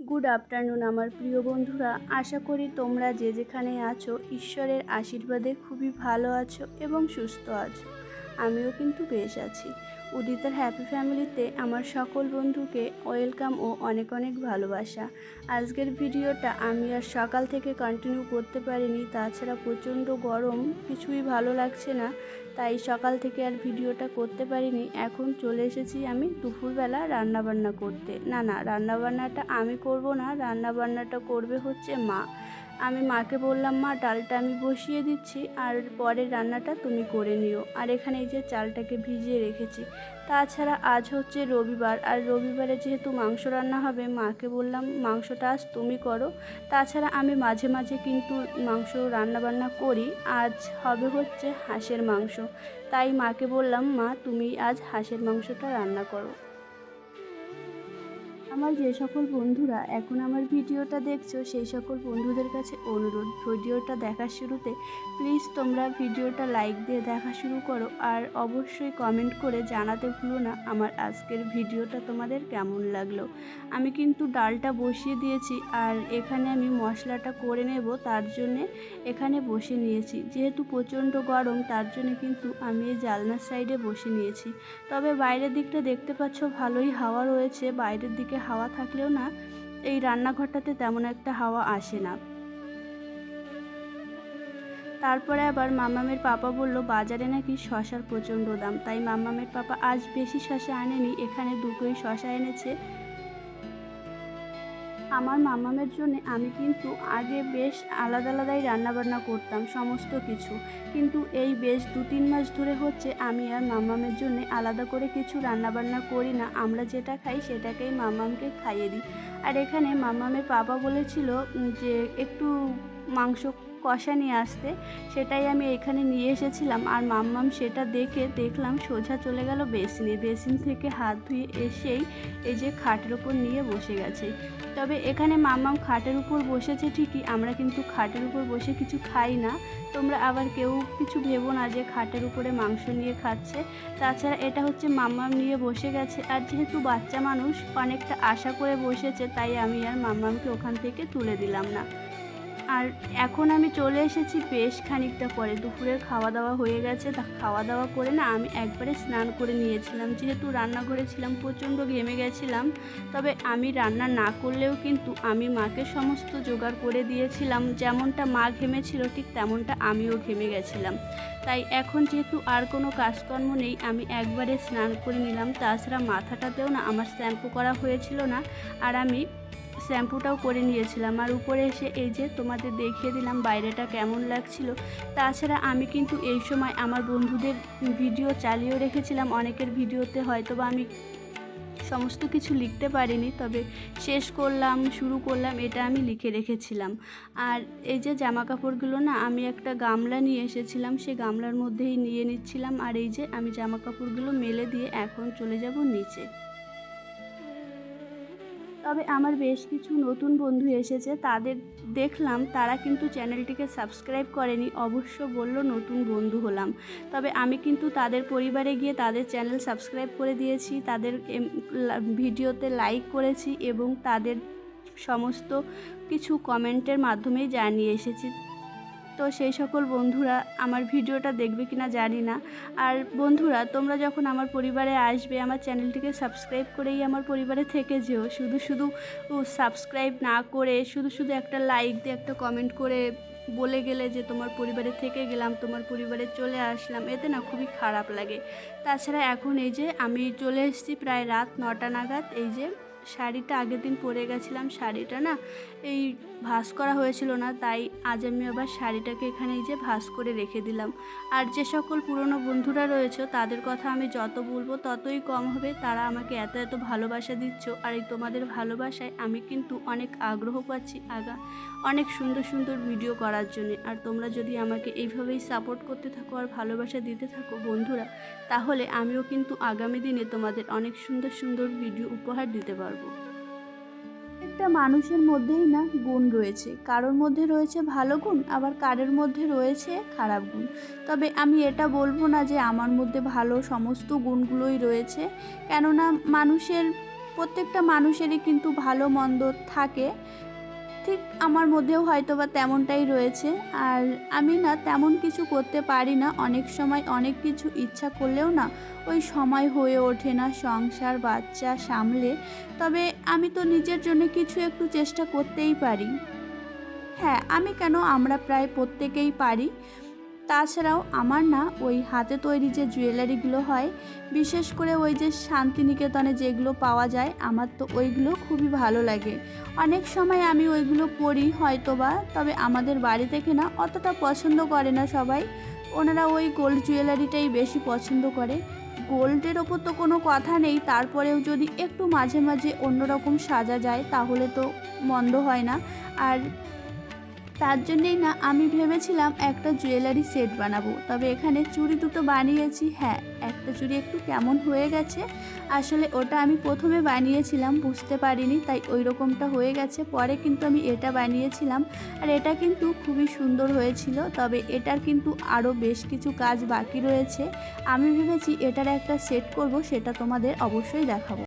Good afternoon আমার প্রিয় বন্ধুরা। আশা করি তোমরা যে যেখানে আছো, ঈশ্বরের আশীর্বাদে খুবই ভালো আছো এবং সুস্থ আছো। আমিও কিন্তু বেশ আছি। উদিতার হ্যাপি ফ্যামিলিতে আমার সকল বন্ধুকে ওয়েলকাম ও অনেক অনেক ভালোবাসা। আজকের ভিডিওটা আমি আর সকাল থেকে কন্টিনিউ করতে পারিনি, তাছাড়া প্রচণ্ড গরম, কিছুই ভালো লাগছে না, তাই সকাল থেকে আর ভিডিওটা করতে পারিনি। এখন চলে এসেছি আমি দুপুরবেলা রান্নাবান্না করতে। না না, রান্নাবান্নাটা আমি করব না, রান্নাবান্নাটা করবে হচ্ছে মা। আমি মাকে বললাম, মা, ডালটা আমি বসিয়ে দিচ্ছি আর পরের রান্নাটা তুমি করে নিও। আর এখানে এই যে চালটাকে ভিজিয়ে রেখেছি। তাছাড়া আজ হচ্ছে রবিবার আর রবিবারে যেহেতু মাংস রান্না হবে, মাকে বললাম, মাংসটা আজ তুমি করো। তাছাড়া আমি মাঝে মাঝে কিন্তু মাংস রান্না বান্না করি। আজ হবে হচ্ছে হাঁসের মাংস। তাই মাকে বললাম, মা, তুমি আজ হাঁসের মাংসটা রান্না করো। আমার যে সকল বন্ধুরা এখন আমার ভিডিওটা দেখছ, সেই সকল বন্ধুদের কাছে অনুরোধ, ভিডিওটা দেখার শুরুতে প্লিজ তোমরা ভিডিওটা লাইক দিয়ে দেখা শুরু করো আর অবশ্যই কমেন্ট করে জানাতে ভুলো না আমার আজকের ভিডিওটা তোমাদের কেমন লাগল। আমি কিন্তু ডালটা বসিয়ে দিয়েছি আর এখানে আমি মশলাটা করে নেব, তার জন্যে এখানে বসে নিয়েছি। যেহেতু প্রচণ্ড গরম, তার জন্য কিন্তু আমি এই জালনার সাইডে বসে নিয়েছি। তবে বাইরের দিকটা দেখতে পাচ্ছ ভালোই হাওয়া রয়েছে, বাইরের দিকে হাওয়া থাকলেও না, এই রান্নাঘরটাতে তেমন একটা হাওয়া আসে না। তারপরে আবার মামামের পাপা বলল, বাজারে নাকি শশার প্রচণ্ড দাম। তাই মামামের পাপা আজ বেশি শশা আনেনি, এখানে দুটোই শশা এনেছে। আমার মামামের জন্য আমি কিন্তু আগে বেশ আলাদা আলাদাই রান্নাবান্না করতাম, সমস্ত কিছু। কিন্তু এই বেশ দু তিন মাস ধরে হচ্ছে আমি আর মামামের জন্য আলাদা করে কিছু রান্নাবান্না করি না। আমরা যেটা খাই সেটাকেই মামামকে খাইয়ে দিই। আর এখানে মামামের বাবা বলেছিল যে একটু মাংস কষা নিয়ে আসতে, সেটাই আমি এখানে নিয়ে এসেছিলাম। আর মাম্মাম সেটা দেখে দেখলাম সোজা চলে গেল বেসিনে। বেসিন থেকে হাত ধুয়ে এসেই এই যে খাটের ওপর নিয়ে বসে গেছে। তবে এখানে মাম্মাম খাটের উপর বসেছে ঠিকই, আমরা কিন্তু খাটের উপর বসে কিছু খাই না। তোমরা আবার কেউ কিছু ভেবো না যে খাটের উপরে মাংস নিয়ে খাচ্ছে। তাছাড়া এটা হচ্ছে মাম্মাম নিয়ে বসে গেছে। আর যেহেতু বাচ্চা মানুষ, অনেকটা আশা করে বসেছে, তাই আমি আর মাম্মামকে ওখান থেকে তুলে দিলাম না। আর এখন আমি চলে এসেছি বেশ খানিকটা পরে। দুপুরের খাওয়া দাওয়া হয়ে গেছে। তা খাওয়া দাওয়া করে না আমি একবারে স্নান করে নিয়েছিলাম। যেহেতু রান্নাঘরে ছিলাম, প্রচণ্ড ঘেমে গেছিলাম। তবে আমি রান্না না করলেও কিন্তু আমি মাকে সমস্ত জোগাড় করে দিয়েছিলাম। যেমনটা মা ঘেমেছিল, ঠিক তেমনটা আমিও ঘেমে গেছিলাম। তাই এখন যেহেতু আর কোনো কাজকর্ম নেই, আমি একবারে স্নান করে নিলাম। তাছাড়া মাথাটাতেও না আমার শ্যাম্পু করা হয়েছিল না। আর আমি শ্যাম্পুটাও করে নিয়েছিলাম। আর উপরে এসে এই যে তোমাদের দেখিয়ে দিলাম বাইরেটা কেমন লাগছিল। তাছাড়া আমি কিন্তু এই সময় আমার বন্ধুদের ভিডিও চালিয়েও রেখেছিলাম। অনেকের ভিডিওতে হয়তো বা আমি সমস্ত কিছু লিখতে পারিনি, তবে শেষ করলাম, শুরু করলাম, এটা আমি লিখে রেখেছিলাম। আর এই যে জামা কাপড়গুলো না, আমি একটা গামলা নিয়ে এসেছিলাম, সেই গামলার মধ্যেই নিয়ে নিচ্ছিলাম। আর এই যে আমি জামা কাপড়গুলো মেলে দিয়ে এখন চলে যাব নিচে। তবে আমার বেশ কিছু নতুন বন্ধু এসেছে, তাদের দেখলাম, তারা কিন্তু চ্যানেলটিকে সাবস্ক্রাইব করেনি, অবশ্য বলল নতুন বন্ধু হলাম। তবে আমি কিন্তু তাদের পরিবারে গিয়ে তাদের চ্যানেল সাবস্ক্রাইব করে দিয়েছি, তাদের ভিডিওতে লাইক করেছি এবং তাদের সমস্ত কিছু কমেন্টের মাধ্যমেই জানিয়ে এসেছি। তো সেই সকল বন্ধুরা আমার ভিডিওটা দেখবে কি না জানি না। আর বন্ধুরা, তোমরা যখন আমার পরিবারে আসবে, আমার চ্যানেলটিকে সাবস্ক্রাইব করেই আমার পরিবারে থেকে যেও। শুধু শুধু সাবস্ক্রাইব না করে, শুধু শুধু একটা লাইক দিয়ে একটা কমেন্ট করে বলে গেলে যে তোমার পরিবারে থেকে গেলাম, তোমার পরিবারে চলে আসলাম, এতে না খুবই খারাপ লাগে। তাছাড়া এখন এই যে আমি চলে এসেছি প্রায় রাত নটা নাগাদ, এই যে শাড়িটা আগের দিন পরে গেছিলাম, শাড়িটা না এই ভাঁজ করা হয়েছিল না, তাই আজ আমি আবার শাড়িটাকে এখানে যে ভাঁজ করে রেখে দিলাম। আর যে সকল পুরনো বন্ধুরা রয়েছে, তাদের কথা আমি যত বলব ততই কম হবে। তারা আমাকে এত এত ভালোবাসা দিচ্ছ, আর এই তোমাদের ভালোবাসায় আমি কিন্তু অনেক আগ্রহ পাচ্ছি আগা, অনেক সুন্দর সুন্দর ভিডিও করার জন্য। আর তোমরা যদি আমাকে এইভাবেই সাপোর্ট করতে থাকো আর ভালোবাসা দিতে থাকো বন্ধুরা, তাহলে আমিও কিন্তু আগামী দিনে তোমাদের অনেক সুন্দর সুন্দর ভিডিও উপহার দিতে পারব একটা মানুষের মধ্যেই না গুণ রয়েছে। কারোর মধ্যে রয়েছে ভালো গুণ, আবার কারের মধ্যে রয়েছে খারাপ গুণ। তবে আমি এটা বলব না যে আমার মধ্যে ভালো সমস্ত গুণগুলোই রয়েছে। কেননা মানুষের, প্রত্যেকটা মানুষেরই কিন্তু ভালো মন্দ থাকে। ঠিক আমার মধ্যেও হয়তো বা তেমনটাই রয়েছে। আর আমি না তেমন কিছু করতে পারি না। অনেক সময় অনেক কিছু ইচ্ছা করলেও না ওই সময় হয়ে ওঠে না সংসার, বাচ্চা সামলে। তবে আমি তো নিজের জন্য কিছু একটু চেষ্টা করতেই পারি। হ্যাঁ আমি কেন আমরা প্রায় প্রত্যেকেই পারি? তাছাড়াও আমার না ওই হাতে তৈরি যে জুয়েলারিগুলো হয়, বিশেষ করে ওই যে শান্তিনিকেতনে যেগুলো পাওয়া যায়, আমার তো ওইগুলো খুবই ভালো লাগে। অনেক সময় আমি ওইগুলো পরি হয়তোবা, তবে আমাদের বাড়ি থেকে না অতটা পছন্দ করে না সবাই। ওনারা ওই গোল্ড জুয়েলারিটাই বেশি পছন্দ করে। গোল্ডের ওপর তো কোনো কথা নেই, তারপরেও যদি একটু মাঝে মাঝে অন্যরকম সাজা যায়, তাহলে তো মন্দ হয় না। আর তার জন্যেই না আমি ভেবেছিলাম একটা জুয়েলারি সেট বানাবো। তবে এখানে চুড়ি দুটো বানিয়েছি। হ্যাঁ একটা চুড়ি একটু কেমন হয়ে গেছে। আসলে ওটা আমি প্রথমে বানিয়েছিলাম, বুঝতে পারিনি, তাই ওই রকমটা হয়ে গেছে। পরে কিন্তু আমি এটা বানিয়েছিলাম। আর এটা কিন্তু খুবই সুন্দর হয়েছিল, তবে এটার কিন্তু আরও বেশ কিছু কাজ বাকি রয়েছে। আমি ভেবেছি এটার একটা সেট করব, সেটা তোমাদের অবশ্যই দেখাবো।